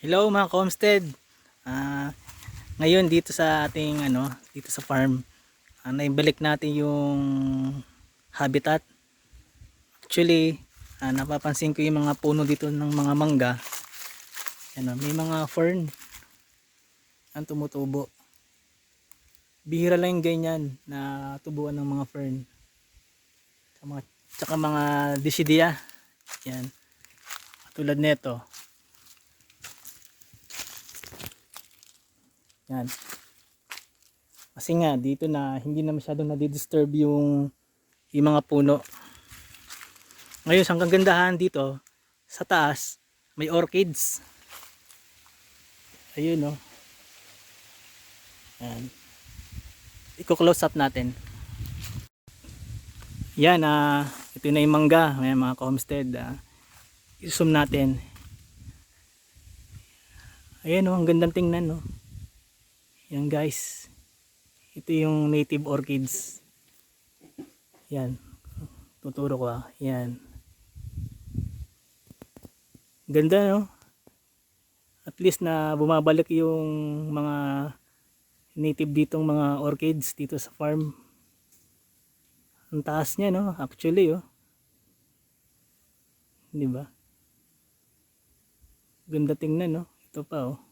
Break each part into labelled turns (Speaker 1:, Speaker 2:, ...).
Speaker 1: Hello mga homestead. Ah, ngayon dito sa ating ano, dito sa farm, ah, naibalik natin yung habitat. Actually, ah, napapansin ko yung mga puno dito ng mga mangga. Ano, may mga fern ang tumutubo. Bihira lang yung ganyan na tubuan ng mga fern. Tsaka mga, tsaka mga desidia. Yan. Tulad nito. Yan. Kasi nga dito na hindi na masyadong nadidisturb yung yung mga puno. Ngayon, ang kagandahan dito sa taas, may orchids. Ayun no. Yan. Iko-close up natin. Yan ah, ito na yung mangga, may mga homestead ah. I-zoom natin. Ayan oh, ang gandang tingnan no. Yan guys. Ito yung native orchids. Yan. Tuturo ko ah. Yan. Ganda no? At least na bumabalik yung mga native ditong mga orchids dito sa farm. Ang taas niya no, actually oh. 'Di ba? Ganda tingnan no. Ito pa oh.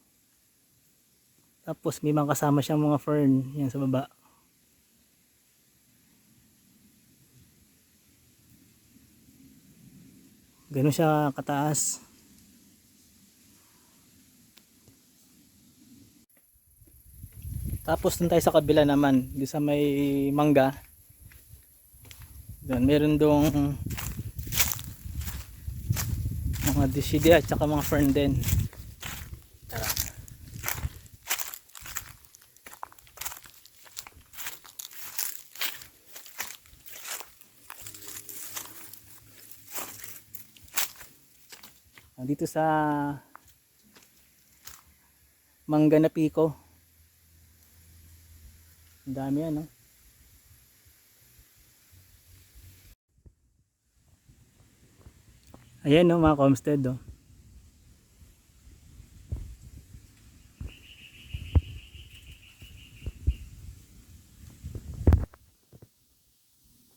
Speaker 1: Tapos may mga kasama siyang mga fern yan sa baba. Ganun siya kataas. Tapos dun tayo sa kabila naman, doon sa may mangga. Doon, meron dong mga desidia at saka mga fern din. Dito sa mangga na piko. Ang dami ano. Ayan no mga homestead oh.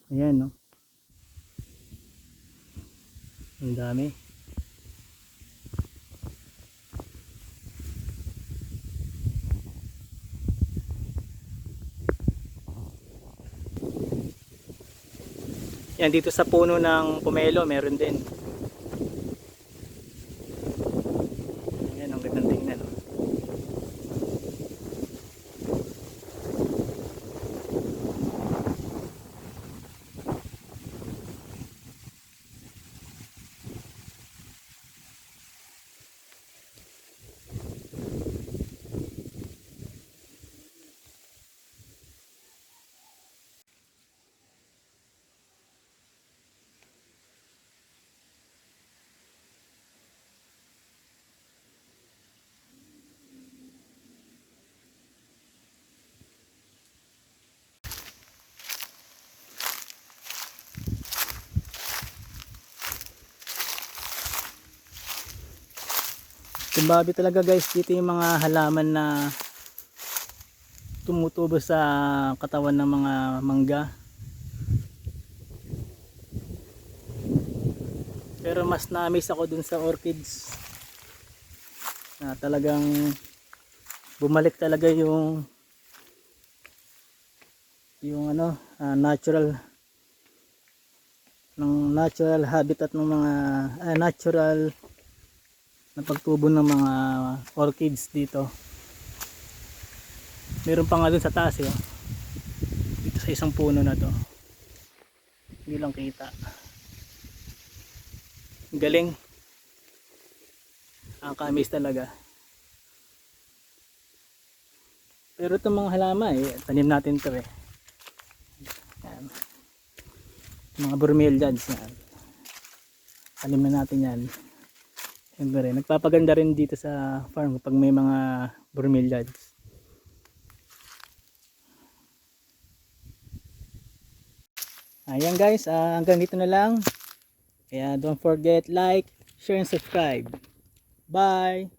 Speaker 1: Ayan no. Ang dami. Yan dito sa puno ng pomelo meron din. Ayan ang gandang tingnan. oh. Tumbabi talaga guys dito yung mga halaman na tumutubo sa katawan ng mga mangga. Pero mas na-amaze ako dun sa orchids. Na talagang bumalik talaga yung yung ano ah, natural ng natural habitat ng mga ah, natural na pagtubo ng mga orchids dito. Meron pa nga dun sa taas eh oh. dito sa isang puno na to. Hindi lang kita. Galing. Ang kamis talaga. Pero itong mga halaman eh tanim natin to eh. Yan. mga bromeliads yan. Tanim na natin yan Siyempre, nagpapaganda rin dito sa farm kapag may mga bromeliads. Ayan guys, ah, hanggang dito na lang. Kaya don't forget like, share and subscribe. Bye!